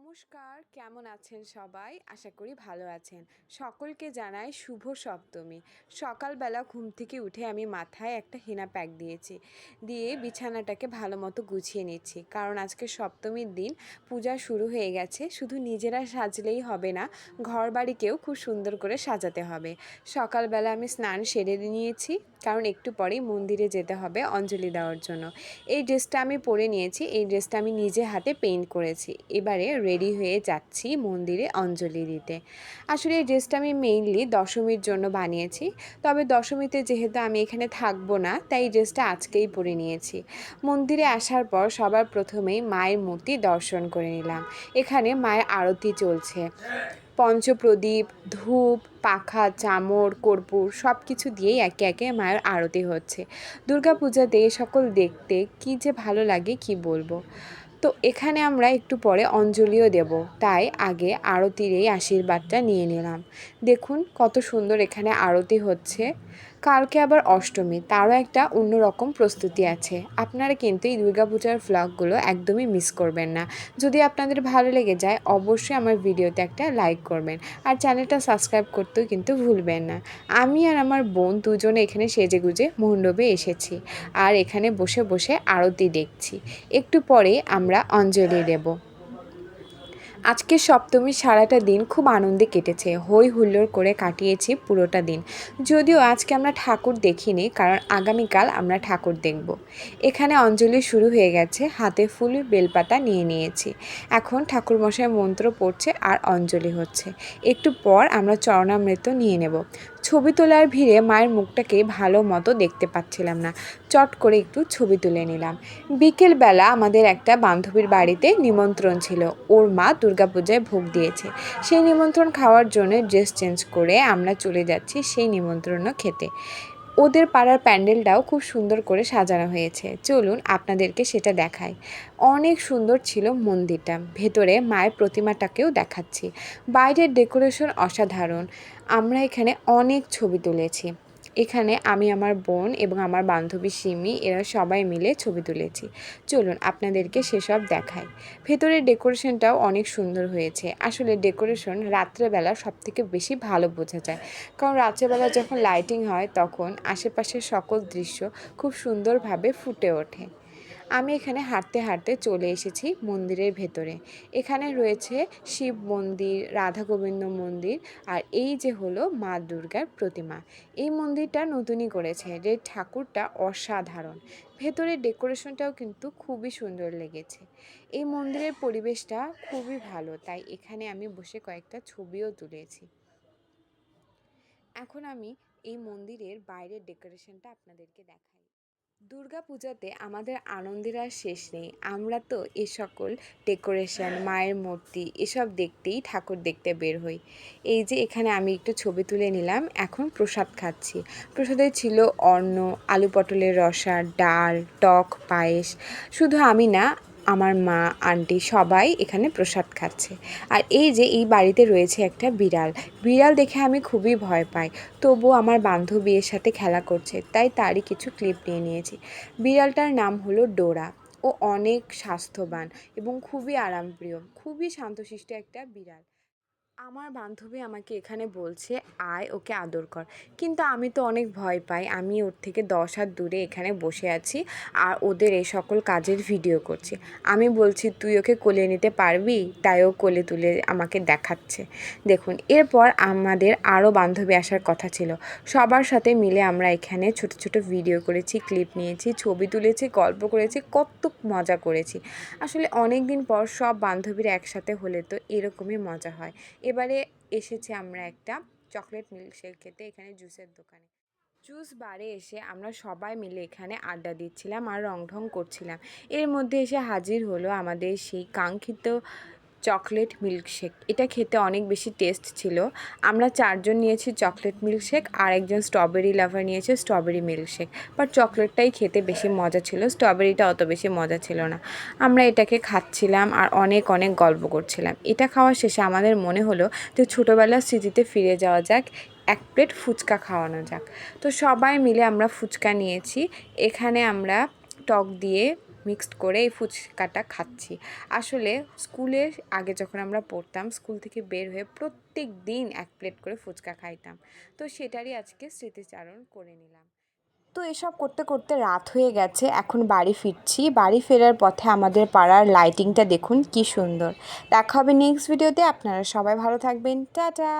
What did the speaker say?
নমস্কার, কেমন আছেন সবাই? আশা করি ভালো আছেন। সকলকে জানাই শুভ সপ্তমী। সকালবেলা ঘুম থেকে উঠে আমি মাথায় একটা হেনা প্যাক দিয়েছি। দিয়ে বিছানাটাকে ভালো মতো গুছিয়ে নিচ্ছি। কারণ আজকে সপ্তমীর দিন, পূজা শুরু হয়ে গেছে। শুধু নিজেরা সাজলেই হবে না ঘর বাড়িকেও খুব সুন্দর করে সাজাতে হবে। সকালবেলা আমি স্নান সেরে নিয়েছি, কারণ একটু পরেই মন্দিরে যেতে হবে অঞ্জলি দেওয়ার জন্য। এই ড্রেসটা আমি পরে নিয়েছি। এই ড্রেসটা আমি নিজে হাতে পেইন্ট করেছি। এবারে রেডি হয়ে যাচ্ছি মন্দিরে অঞ্জলি দিতে। আসলে এই ড্রেসটা আমি মেইনলি দশমীর জন্য বানিয়েছি। তবে দশমীতে যেহেতু আমি এখানে থাকব না, তাই ড্রেসটা আজকেই পরে নিয়েছি। মন্দিরে আসার পর সবার প্রথমেই মায়ের মূর্তি দর্শন করে নিলাম। এখানে মায়ের আরতি চলছে। পঞ্চপ্রদীপ, ধূপ, পাখা, চামর, কর্পূর সব কিছু দিয়েই একে একে মায়ের আরতি হচ্ছে। দুর্গাপূজাতে সকল দেখতে কি যে ভালো লাগে কি বলব? তো এখানে আমরা একটু পরে অঞ্জলিও দেব। তাই আগে আরতির এই আশীর্বাদটা নিয়ে নিলাম। দেখুন কত সুন্দর এখানে আরতি হচ্ছে। কালকে আবার অষ্টমী, তারও একটা অন্যরকম প্রস্তুতি আছে। আপনারা কিন্তু এই দুর্গাপূজার ভ্লগগুলো একদমই মিস করবেন না। যদি আপনাদের ভালো লেগে যায়, অবশ্যই আমার ভিডিওতে একটা লাইক করবেন। আর চ্যানেলটা সাবস্ক্রাইব করতেও কিন্তু ভুলবেন না। আমি আর আমার বোন দুজনে এখানে সেজে গুজে মণ্ডপে এসেছি। আর এখানে বসে বসে আরতি দেখছি। একটু পরে আমরা অঞ্জলি দেবো। আজকে সপ্তমীর সারাটা দিন খুব আনন্দে কেটেছে। হই হুল্লোড় করে কাটিয়েছি পুরোটা দিন। যদিও আজকে আমরা ঠাকুর দেখিনি, কারণ আগামীকাল আমরা ঠাকুর দেখব। এখানে অঞ্জলি শুরু হয়ে গেছে, হাতে ফুল, বেলপাতা নিয়ে নিয়েছি। এখন ঠাকুরমশাই মন্ত্র পড়ছে আর অঞ্জলি হচ্ছে। একটু পর আমরা চরণামৃত নিয়ে নেব। ছবি তোলার ভিড়ে মায়ের মুখটাকে ভালো মতো দেখতে পাচ্ছিলাম না। চট করে একটু ছবি তুলে নিলাম। বিকেলবেলা আমাদের একটা বান্ধবীর বাড়িতে নিমন্ত্রণ ছিল। ওর মা দুর্গাপূজায় ভোগ দিয়েছে। সেই নিমন্ত্রণ খাওয়ার জন্য ড্রেস চেঞ্জ করে আমরা চলে যাচ্ছি সেই নিমন্ত্রণও খেতে। ওদের পাড়ার প্যান্ডেলটাও খুব সুন্দর করে সাজানো হয়েছে। চলুন আপনাদেরকে সেটা দেখাই। অনেক সুন্দর ছিল মন্দিরটা। ভেতরে মায়ের প্রতিমাটাকেও দেখাচ্ছি। বাইরের ডেকোরেশন অসাধারণ। আমরা এখানে অনেক ছবি তুলেছি। এখানে আমি আমার বোন এবং আমার বান্ধবী সিমি, এরা সবাই মিলে ছবি তুলেছি। চলুন আপনাদেরকে সেসব দেখাই। ভেতরের ডেকোরেশনটাও অনেক সুন্দর হয়েছে। আসলে ডেকোরেশন রাত্রেবেলা সব থেকে বেশি ভালো বোঝা যায়। কারণ রাত্রেবেলা যখন লাইটিং হয়, তখন আশেপাশের সকল দৃশ্য খুব সুন্দরভাবে ফুটে ওঠে। আমি এখানে হাঁটতে হাঁটতে চলে এসেছি মন্দিরের ভেতরে। এখানে রয়েছে শিব মন্দির রাধা গোবিন্দ মন্দির আর এই যে হলো মা দুর্গার প্রতিমা। এই মন্দিরটা নতুনই করেছে। যে ঠাকুরটা অসাধারণ। ভেতরের ডেকোরেশনটাও কিন্তু খুবই সুন্দর লেগেছে। এই মন্দিরের পরিবেশটা খুবই ভালো, তাই এখানে আমি বসে কয়েকটা ছবিও তুলেছি। এখন আমি এই মন্দিরের বাইরের ডেকোরেশনটা আপনাদেরকে দেখাই। দুর্গা পূজাতে আমাদের আনন্দের আর শেষ নেই। আমরা তো এ সকল ডেকোরেশন, মায়ের মূর্তি এসব দেখতেই ঠাকুর দেখতে বের হই। এই যে এখানে আমি একটু ছবি তুলে নিলাম, এখন প্রসাদ খাচ্ছি। প্রসাদে ছিল অন্ন, আলু পটলের রসা, ডাল, টক, পায়েস। শুধু আমি না আমার মা, আন্টি সবাই এখানে প্রসাদ খাচ্ছে। আর এই যে, এই বাড়িতে রয়েছে একটা বিড়াল। বিড়াল দেখে আমি খুবই ভয় পাই। তবু আমার বান্ধবী এর সাথে খেলা করছে, তাই তারই কিছু ক্লিপ নিয়ে নিয়েছি। বিড়ালটার নাম হলো ডোরা। ও অনেক স্বাস্থ্যবান এবং খুবই আরামপ্রিয়, খুবই শান্তশিষ্ট একটা বিড়াল। আমার বান্ধবী আমাকে এখানে বলছে, আয়, ওকে আদর কর। কিন্তু আমি তো অনেক ভয় পাই। আমি ওর থেকে দশ হাত দূরে এখানে বসে আছি আর ওদের এই সকল কাজের ভিডিও করছি। আমি বলছি, তুই ওকে কোলে নিতে পারবি? তাই ও কোলে তুলে আমাকে দেখাচ্ছে। দেখুন, এরপর আমাদের আরও বান্ধবী আসার কথা ছিল। সবার সাথে মিলে আমরা এখানে ছোট ছোট ভিডিও করেছি ক্লিপ নিয়েছি, ছবি তুলেছি, গল্প করেছি, কত মজা করেছি। আসলে অনেক দিন পর সব বান্ধবীরা একসাথে হলে তো এরকমই মজা হয়। এবারে এসেছে আমরা একটা চকলেট মিল্কশেক খেতে এখানে জুসের দোকানে। জুস বারে এসে আমরা সবাই মিলে এখানে আড্ডা দিচ্ছিলাম আর রং ঢং করছিলাম। এর মধ্যে এসে হাজির হলো আমাদের সেই কাঙ্ক্ষিত চকলেট মিল্কশেক। এটা খেতে অনেক বেশি টেস্ট ছিল। আমরা চারজন নিয়েছি চকলেট মিল্কশেক আর একজন স্ট্রবেরি লাভার নিয়েছে স্ট্রবেরি মিল্কশেক। বাট চকলেটটাই খেতে বেশি মজা ছিল, স্ট্রবেরিটা অত বেশি মজা ছিল না। আমরা এটাকে খাচ্ছিলাম আর অনেক অনেক গল্প করছিলাম। এটা খাওয়ার শেষে আমাদের মনে হলো যে ছোটোবেলার স্মৃতিতে ফিরে যাওয়া যাক, এক প্লেট ফুচকা খাওয়ানো যাক। তো সবাই মিলে আমরা ফুচকা নিয়েছি। এখানে আমরা টক দিয়ে মিক্সড করে এই ফুচকাটা খাচ্ছি। আসলে স্কুলে আগে যখন আমরা পড়তাম, স্কুল থেকে বের হয়ে প্রত্যেক দিন এক প্লেট করে ফুচকা খাইতাম। তো সেটারই আজকে স্মৃতিচারণ করে নিলাম। তো এসব করতে করতে রাত হয়ে গেছে। এখন বাড়ি ফিরছি। বাড়ি ফেরার পথে আমাদের পাড়ার লাইটিংটা দেখুন কি সুন্দর। দেখা হবে নেক্সট ভিডিওতে আপনারা সবাই ভালো থাকবেন। টাটা!